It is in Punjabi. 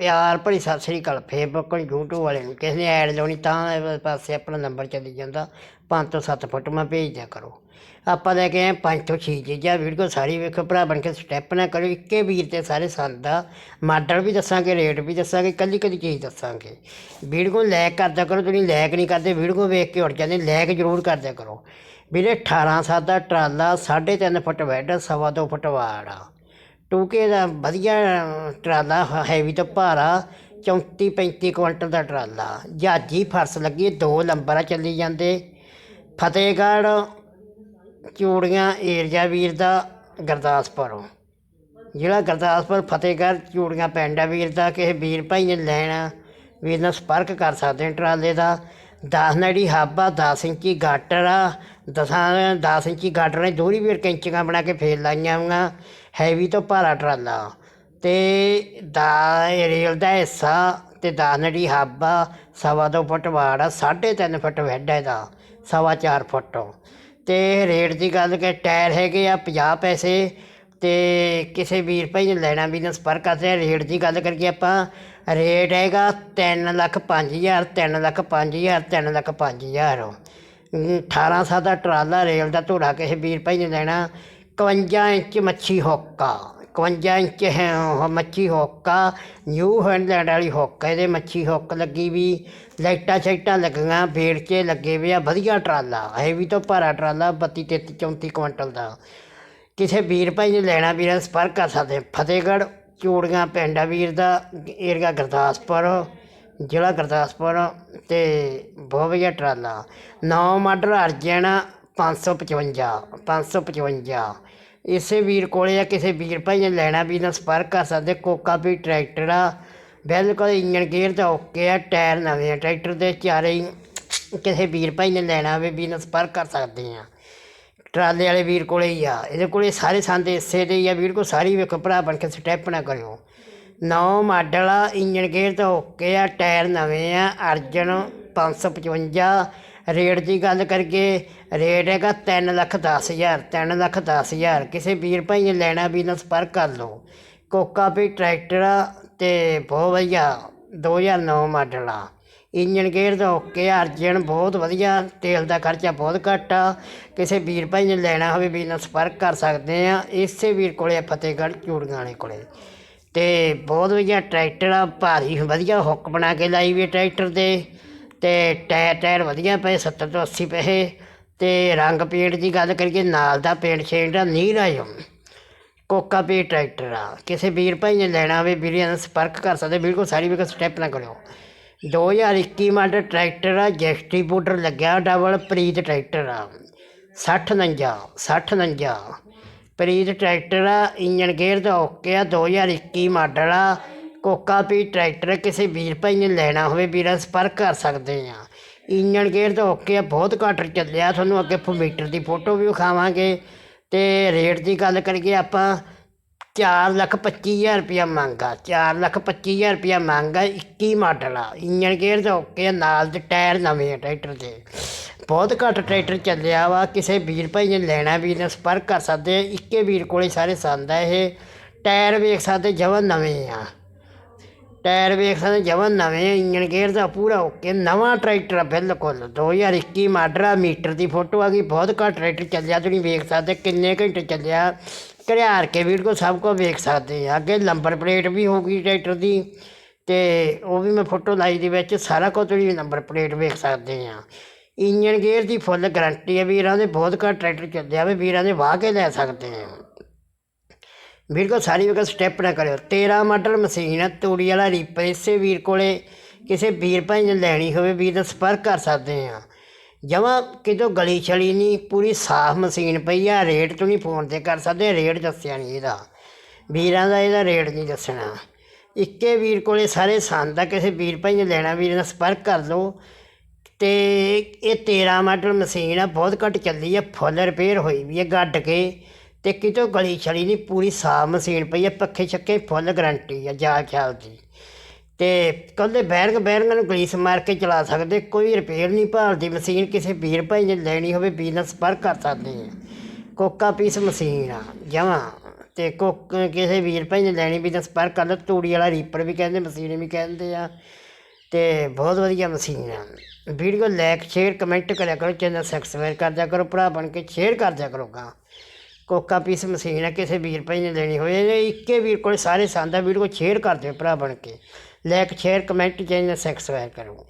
ਪਿਆਰ ਭਰੀ ਸਤਿ ਸ੍ਰੀ ਅਕਾਲ। ਫੇਸਬੁੱਕ ਔਰ YouTube ਵਾਲੇ ਨੂੰ ਕਿਸੇ ਨੇ ਐਡ ਲਾਉਣੀ ਤਾਂ ਪਾਸੇ ਆਪਣਾ ਨੰਬਰ ਚੱਲੀ ਜਾਂਦਾ। ਪੰਜ ਤੋਂ ਸੱਤ ਫੁੱਟ ਮੈਂ ਭੇਜ ਦਿਆ ਕਰੋ। ਆਪਾਂ ਲੈ ਕੇ ਆਏ 5 ਤੋਂ ਛੇ ਚੀਜ਼ਾਂ। ਵੀਡੀਓ ਸਾਰੀ ਵੇਖੋ ਭਰਾ, ਬਣ ਕੇ ਸਟੈਪ ਨਾ ਕਰੋ। ਇੱਕੇ ਵੀਰ ਤੇ ਸਾਰੇ ਸੰਦ ਦਾ ਮਾਡਲ ਵੀ ਦੱਸਾਂਗੇ ਰੇਟ ਵੀ ਦੱਸਾਂਗੇ ਕੱਲੀ ਕੱਲੀ ਚੀਜ਼ ਦੱਸਾਂਗੇ। ਵੀਡੀਓ ਲਾਇਕ ਕਰਦਿਆ ਕਰੋ। ਤੁਸੀਂ ਲਾਇਕ ਨਹੀਂ ਕਰਦੇ, ਵੀਡੀਓ ਵੇਖ ਕੇ ਉੱਠ ਜਾਂਦੇ। ਲਾਇਕ ਜ਼ਰੂਰ ਕਰਦਿਆ ਕਰੋ। ਵੀਰੇ 18 ਸਾਲ ਦਾ ਟਰਾਲਾ 3.5 ਫੁੱਟ ਬੈੱਡ ਸਵਾ ਦੋ ਫੁੱਟ ਵਾੜ ਆ। ਟੂਕੇ ਦਾ ਵਧੀਆ ਟਰਾਲਾ ਹੈਵੀ ਤੋਂ ਭਾਰਾ 34 35 ਕੁਇੰਟਲ ਦਾ ਟਰਾਲਾ। ਜਹਾਜੀ ਫਰਸ ਲੱਗੀ, ਦੋ ਲੰਬਰਾਂ ਚੱਲੀ ਜਾਂਦੇ। ਫਤਿਹਗੜ੍ਹ, ਚੂੜੀਆਂ ਏਰਜਾ ਵੀਰ ਦਾ ਗੁਰਦਾਸਪੁਰ। ਜਿਹੜਾ ਗੁਰਦਾਸਪੁਰ, ਫਤਿਹਗੜ੍ਹ, ਚੂੜੀਆਂ ਪਿੰਡ ਆ ਵੀਰ ਦਾ, ਕਿਸੇ ਵੀਰ ਭਾਈ ਨੇ ਲੈਣਾ, ਵੀਰ ਨਾਲ ਸੰਪਰਕ ਕਰ ਸਕਦੇ ਟਰਾਲੇ ਦਾ। 10 ਨੜੀ ਹਾਬਾ 10 ਇੰਚੀ ਗਾਟਰ ਆ ਦਸਾਂ 10 ਇੰਚੀ ਗਾਟਰ ਨੇ ਦੋਹਰੀ ਵੀਰ ਕੈਂਚੀਆਂ ਬਣਾ ਕੇ ਫੇਰ ਲਾਈਆਂ ਵਾਂ ਹੈਵੀ ਤੋਂ ਭਾਰਾ ਟਰਾਲਾ। ਤੇ ਦਾ ਰੇਲ ਦਾ ਹਿੱਸਾ ਤੇ 10 ਨੜੀ ਹਾਬਾ ਸਵਾ ਦੋ ਫੁੱਟ ਵਾੜ ਆ 3.5 ਫੁੱਟ ਵੈਡ ਇਹਦਾ, ਸਵਾ ਚਾਰ ਫੁੱਟ। ਤੇ ਰੇਟ ਦੀ ਗੱਲ ਕਿ ਟਾਇਰ ਹੈਗੇ ਆ 50 ਪੈਸੇ ਤੇ ਕਿਸੇ ਵੀਰ ਭਾਈ ਨੇ ਲੈਣਾ ਵੀ ਨਾ ਸੰਪਰਕ ਕਰਦੇ ਰੇਟ ਦੀ ਗੱਲ ਕਰੀਏ ਆਪਾਂ। ਰੇਟ ਹੈਗਾ 3 ਲੱਖ 5000 3 ਲੱਖ 5000 3 ਲੱਖ 5000 18 ਸਾਲ ਦਾ ਟਰਾਲਾ ਰੇਲ ਦਾ ਧੋੜਾ ਕਿਸੇ ਵੀਰ ਭਾਈ ਨੇ ਲੈਣਾ। 51 ਇੰਚ ਮੱਛੀ ਹੋਕਾ 51 ਇੰਚ ਹੈ ਮੱਛੀ ਹੋਕਾ, ਨਿਊ ਹੈਂਡਲੈਂਡ ਵਾਲੀ ਹੁੱਕ, ਇਹਦੇ ਮੱਛੀ ਹੁੱਕ ਲੱਗੀ ਵੀ। ਲਾਈਟਾਂ ਸ਼ਾਈਟਾਂ ਲੱਗੀਆਂ, ਵੇੜਚੇ ਲੱਗੇ ਵੀ ਆ, ਵਧੀਆ ਟਰਾਲਾ ਹੈ ਵੀ ਤੋਂ ਭਾਰਾ ਟਰਾਲਾ 32 33 34 ਕੁਇੰਟਲ ਦਾ। ਕਿਸੇ ਵੀਰ ਭਾਈ ਨੇ ਲੈਣਾ, ਵੀਰਾਂ ਸੰਪਰਕ ਕਰ ਸਕਦੇ, ਫਤਿਹਗੜ੍ਹ ਚੂੜੀਆਂ ਪਿੰਡ ਆ ਵੀਰ ਦਾ, ਏਰੀਆ ਗੁਰਦਾਸਪੁਰ, ਜ਼ਿਲ੍ਹਾ ਗੁਰਦਾਸਪੁਰ ਅਤੇ ਬਹੁਤ ਵਧੀਆ ਟਰਾਲਾ। ਨੌ ਮਾਡਲ ਅਰਜਨ 555 555 ਇਸੇ ਵੀਰ ਕੋਲ ਆ, ਕਿਸੇ ਵੀਰ ਭਾਈ ਨੇ ਲੈਣਾ ਵੀ ਨਾ ਸੰਪਰਕ ਕਰ ਸਕਦੇ, ਕੋਕਾ ਵੀ ਟਰੈਕਟਰ ਆ। ਬਿਲਕੁਲ ਇੰਜਨ ਗੇਅਰ ਤਾਂ ਓਕੇ ਆ, ਟਾਇਰ ਨਵੇਂ ਆ, ਟਰੈਕਟਰ ਦੇ ਚਾਰੇ ਹੀ, ਕਿਸੇ ਵੀਰ ਭਾਈ ਨੇ ਲੈਣਾ ਹੋਵੇ ਵੀ ਨਾ ਸੰਪਰਕ ਕਰ ਸਕਦੇ ਆ। ਟਰਾਲੇ ਵਾਲੇ ਵੀਰ ਕੋਲੇ ਹੀ ਆ। ਇਹਦੇ ਕੋਲੇ ਸਾਰੇ ਸੰਦ ਇਸੇ ਦੇ ਹੀ ਆ ਵੀਰ ਕੋ, ਸਾਰੀ ਵੇਖੋ ਭਰਾ ਬਣ ਕੇ ਸਟੈਪ ਨਾ ਕਰਿਓ। ਨੌ ਮਾਡਲ ਆ ਇੰਜਨ ਗੇਅਰ ਤਾਂ ਓਕੇ ਆ, ਟਾਇਰ ਨਵੇਂ ਆ, ਅਰਜਨ 555 ਰੇਟ ਦੀ ਗੱਲ ਕਰਕੇ ਰੇਟ ਹੈਗਾ 3 ਲੱਖ 10 ਹਜ਼ਾਰ 3 ਲੱਖ 10 ਹਜ਼ਾਰ। ਕਿਸੇ ਵੀਰ ਭਾਈ ਨੇ ਲੈਣਾ ਵੀ ਨਾ ਸੰਪਰਕ ਕਰ ਲਓ। ਕੋਕਾ ਵੀ ਟਰੈਕਟਰ ਆ ਤੇ ਬਹੁਤ ਵਧੀਆ 2009 ਮਾਡਲ ਆ। ਇੰਜਨ ਗੇਅਰ ਦਾ ਓਕੇ ਆ, ਅਰਜਨ ਬਹੁਤ ਵਧੀਆ ਤੇਲ ਦਾ ਖਰਚਾ ਬਹੁਤ ਘੱਟ ਆ। ਕਿਸੇ ਵੀਰ ਭਾਈ ਨੇ ਲੈਣਾ ਹੋਵੇ ਵੀ ਨਾਲ ਸੰਪਰਕ ਕਰ ਸਕਦੇ ਆ। ਇਸੇ ਵੀਰ ਕੋਲੇ ਆ ਫਤਿਹਗੜ੍ਹ ਚੂੜੀਆਂ ਵਾਲੇ ਕੋਲੇ। ਤੇ ਬਹੁਤ ਵਧੀਆ ਟਰੈਕਟਰ ਆ ਭਾਰੀ ਵਧੀਆ ਹੁੱਕ ਬਣਾ ਕੇ ਲਾਈ ਵੀ ਟਰੈਕਟਰ ਦੇ ਤੇ ਟਾਇਰ ਟਾਇਰ ਵਧੀਆ ਪਏ 70 ਤੋਂ 80 ਪੈਸੇ ਤੇ ਰੰਗ ਪੇਂਟ ਦੀ ਗੱਲ ਕਰੀਏ ਨਾਲ ਦਾ ਪੇਂਟ ਸ਼ੇਡ ਆ ਨੀਲ ਆ। ਜੋ ਕੋਕਾ ਪੇ ਟਰੈਕਟਰ ਆ। ਕਿਸੇ ਵੀਰ ਭਾਈ ਨੇ ਲੈਣਾ ਹੋਵੇ ਵੀਰਾਂ ਨਾਲ ਸੰਪਰਕ ਕਰ ਸਕਦੇ ਬਿਲਕੁਲ ਸਾਰੀ ਵੀ ਸਟੈਪ ਨਾ ਕਰਿਓ। 2021 ਮਾਡਲ ਟਰੈਕਟਰ ਆ ਜੈਸਟ੍ਰੀਬਿਊਟਰ ਲੱਗਿਆ, ਡਬਲ ਪ੍ਰੀਤ ਟਰੈਕਟਰ ਆ। 60 49 60 49 ਪ੍ਰੀਤ ਟਰੈਕਟਰ ਆ ਇੰਜਨ ਗੇਅਰ ਦਾ ਓਕੇ ਆ 2021 ਮਾਡਲ ਆ। ਕੋਕਾ ਪੀ ਟਰੈਕਟਰ, ਕਿਸੇ ਵੀਰ ਭਾਈ ਨੇ ਲੈਣਾ ਹੋਵੇ ਵੀਰਾਂ ਸੰਪਰਕ ਕਰ ਸਕਦੇ ਆ। ਇੰਜਨ ਗੇਅਰ ਦਾ ਓਕੇ ਆ, ਬਹੁਤ ਘੱਟ ਚੱਲਿਆ। ਤੁਹਾਨੂੰ ਅੱਗੇ ਫੋਮੀਟਰ ਦੀ ਫੋਟੋ ਵੀ ਵਿਖਾਵਾਂਗੇ। ਤੇ ਰੇਟ ਦੀ ਗੱਲ ਕਰੀਏ ਆਪਾਂ ਚਾਰ ਲੱਖ ਪੱਚੀ ਹਜ਼ਾਰ ਰੁਪਇਆ ਮੰਗਾ ਚਾਰ ਲੱਖ ਪੱਚੀ ਹਜ਼ਾਰ ਰੁਪਇਆ ਮੰਗਾ 21 ਮਾਡਲ ਆ ਇੰਜਨ ਗੇਅਰ ਦਾ ਓਕੇ ਨਾਲ ਦੇ ਟਾਇਰ ਨਵੇਂ ਆ ਟਰੈਕਟਰ ਦੇ। ਬਹੁਤ ਘੱਟ ਟਰੈਕਟਰ ਚੱਲਿਆ ਵਾ, ਕਿਸੇ ਵੀਰ ਭਾਈ ਨੇ ਲੈਣਾ ਵੀ ਨੇ ਸੰਪਰਕ ਕਰ ਸਕਦੇ ਆ, ਇੱਕੇ ਵੀਰ ਕੋਲੇ ਸਾਰੇ ਸੰਦ ਆ ਇਹ, ਟਾਇਰ ਵੇਖ ਸਕਦੇ ਜਮਾਂ ਨਵੇਂ ਆ। ਟਾਇਰ ਵੇਖ ਸਕਦੇ ਜਮਾਂ ਨਵੇਂ ਆ, ਇੰਜਨ ਗੇਅਰ ਦਾ ਪੂਰਾ ਓਕੇ ਨਵਾਂ ਟਰੈਕਟਰ ਆ ਬਿਲਕੁਲ। 2021 ਮਾਡਲ ਆ ਮੀਟਰ ਦੀ ਫੋਟੋ ਆ ਗਈ ਬਹੁਤ ਘੱਟ ਟਰੈਕਟਰ ਚੱਲਿਆ ਤੁਸੀਂ ਵੇਖ ਸਕਦੇ ਕਿੰਨੇ ਘੰਟੇ ਚੱਲਿਆ। ਘਰਿਆਰ ਕੇ ਵੀਡੀਓ ਸਭ ਕੁਝ ਵੇਖ ਸਕਦੇ ਆ। ਅੱਗੇ ਨੰਬਰ ਪਲੇਟ ਵੀ ਹੋਊਗੀ ਟਰੈਕਟਰ ਦੀ ਤੇ ਉਹ ਵੀ ਮੈਂ ਫੋਟੋ ਲਾਈ ਦੇ ਵਿੱਚ ਸਾਰਾ ਕੁਝ ਤੁਸੀਂ ਨੰਬਰ ਪਲੇਟ ਵੇਖ ਸਕਦੇ ਆ। ਇੰਜਨ ਗੇਅਰ ਦੀ ਫੁੱਲ ਗਾਰੰਟੀ ਆ ਵੀਰਾਂ ਦੇ ਬਹੁਤ ਘੱਟ ਟਰੈਕਟਰ ਚੱਲਿਆ ਵੀ ਵੀਰਾਂ ਦੇ ਵਾਹ ਕੇ ਲੈ ਸਕਦੇ ਆ। ਵੀਰ ਕੋ ਸਾਰੀ ਵਕਤ ਸਟੈਪ ਨਾ ਕਰਿਓ। 13 ਮਾਡਲ ਮਸ਼ੀਨ ਹੈ ਤੂੜੀ ਵਾਲਾ ਰੀਪਰ ਇਸੇ ਵੀਰ ਕੋਲੇ ਕਿਸੇ ਵੀਰ ਭਾਈ ਨੇ ਲੈਣੀ ਹੋਵੇ, ਵੀਰ ਦਾ ਸੰਪਰਕ ਕਰ ਸਕਦੇ ਆ ਜਮਾਂ ਕਿਤੋਂ ਗਲੀ ਛਲੀ ਨਹੀਂ, ਪੂਰੀ ਸਾਫ਼ ਮਸ਼ੀਨ ਪਈ ਆ, ਰੇਟ ਤੁਸੀਂ ਫੋਨ ਤੇ ਕਰ ਸਕਦੇ, ਰੇਟ ਦੱਸਿਆ ਨਹੀਂ ਇਹਦਾ। ਵੀਰਾਂ ਦਾ ਇਹਦਾ ਰੇਟ ਨਹੀਂ ਦੱਸਣਾ। ਇੱਕੇ ਵੀਰ ਕੋਲੇ ਸਾਰੇ ਸੰਦ ਆ, ਕਿਸੇ ਵੀਰ ਭਾਈ ਨੇ ਲੈਣਾ, ਵੀਰ ਨਾਲ ਸੰਪਰਕ ਕਰ ਲਓ। ਤੇ ਇਹ 13 ਮਾਡਲ ਮਸ਼ੀਨ ਆ, ਬਹੁਤ ਘੱਟ ਚੱਲੀ ਆ, ਫੁੱਲ ਰਿਪੇਅਰ ਹੋਈ ਵੀ ਆ, ਗੱਡ ਕੇ। ਤੇ ਕਿਤੋਂ ਗਲੀ ਛਲੀ ਨਹੀਂ ਪੂਰੀ ਸਾਫ਼ ਮਸ਼ੀਨ ਪਈ ਆ, ਪੱਖੇ ਛੱਕੇ ਫੁੱਲ ਗਰੰਟੀ ਆ ਜਾ ਖਿਆਲ ਦੀ। ਤੇ ਕੱਲੇ ਬੈਰੰਗ ਬੈਰੰਗ ਨੂੰ ਗਲੀਸ ਮਾਰ ਕੇ ਚਲਾ ਸਕਦੇ, ਕੋਈ ਰਿਪੇਅਰ ਨਹੀਂ ਭਾਲਦੀ, ਮਸ਼ੀਨ ਕਿਸੇ ਵੀਰ ਭਾਈ ਨੇ ਲੈਣੀ ਹੋਵੇ ਵੀਰ ਨਾਲ ਸੰਪਰਕ ਕਰ ਸਕਦੇ ਆ। ਕੋਕਾ ਪੀਸ ਮਸ਼ੀਨ ਆ, ਜਮਾਂ। ਤੇ ਕੁੱਕ ਕਿਸੇ ਵੀਰ ਭਾਈ ਨੇ ਲੈਣੀ ਵੀ ਤਾਂ ਸੰਪਰਕ ਕਰ ਲਓ, ਤੂੜੀ ਵਾਲਾ ਰੀਪਰ ਵੀ ਕਹਿੰਦੇ, ਮਸ਼ੀਨ ਵੀ ਕਹਿੰਦੇ ਆ। ਤੇ ਬਹੁਤ ਵਧੀਆ ਮਸ਼ੀਨ ਆ। ਵੀਡੀਓ ਲਾਈਕ ਸ਼ੇਅਰ ਕਮੈਂਟ ਕਰਿਆ ਕਰੋ ਚੈਨਲ ਸਬਸਕ੍ਰਾਈਬ ਕਰ ਦਿਆ ਕਰੋ, ਭਰਾ ਬਣ ਕੇ ਸ਼ੇਅਰ ਕਰ ਦਿਆ ਕਰੋ ਗਾ। ਕੋਕਾ ਪੀਸ ਮਸ਼ੀਨ ਆ, ਕਿਸੇ ਵੀਰ ਭਾਈ ਨੇ ਲੈਣੀ ਹੋਵੇ। ਇੱਕੇ ਵੀਰ ਕੋਲ ਸਾਰੇ ਸੰਦ ਆ ਵੀਡੀਓ ਸ਼ੇਅਰ ਕਰ ਦਿਓ ਭਰਾ ਬਣ ਕੇ। Like share comment channel subscribe ਕਰੋ।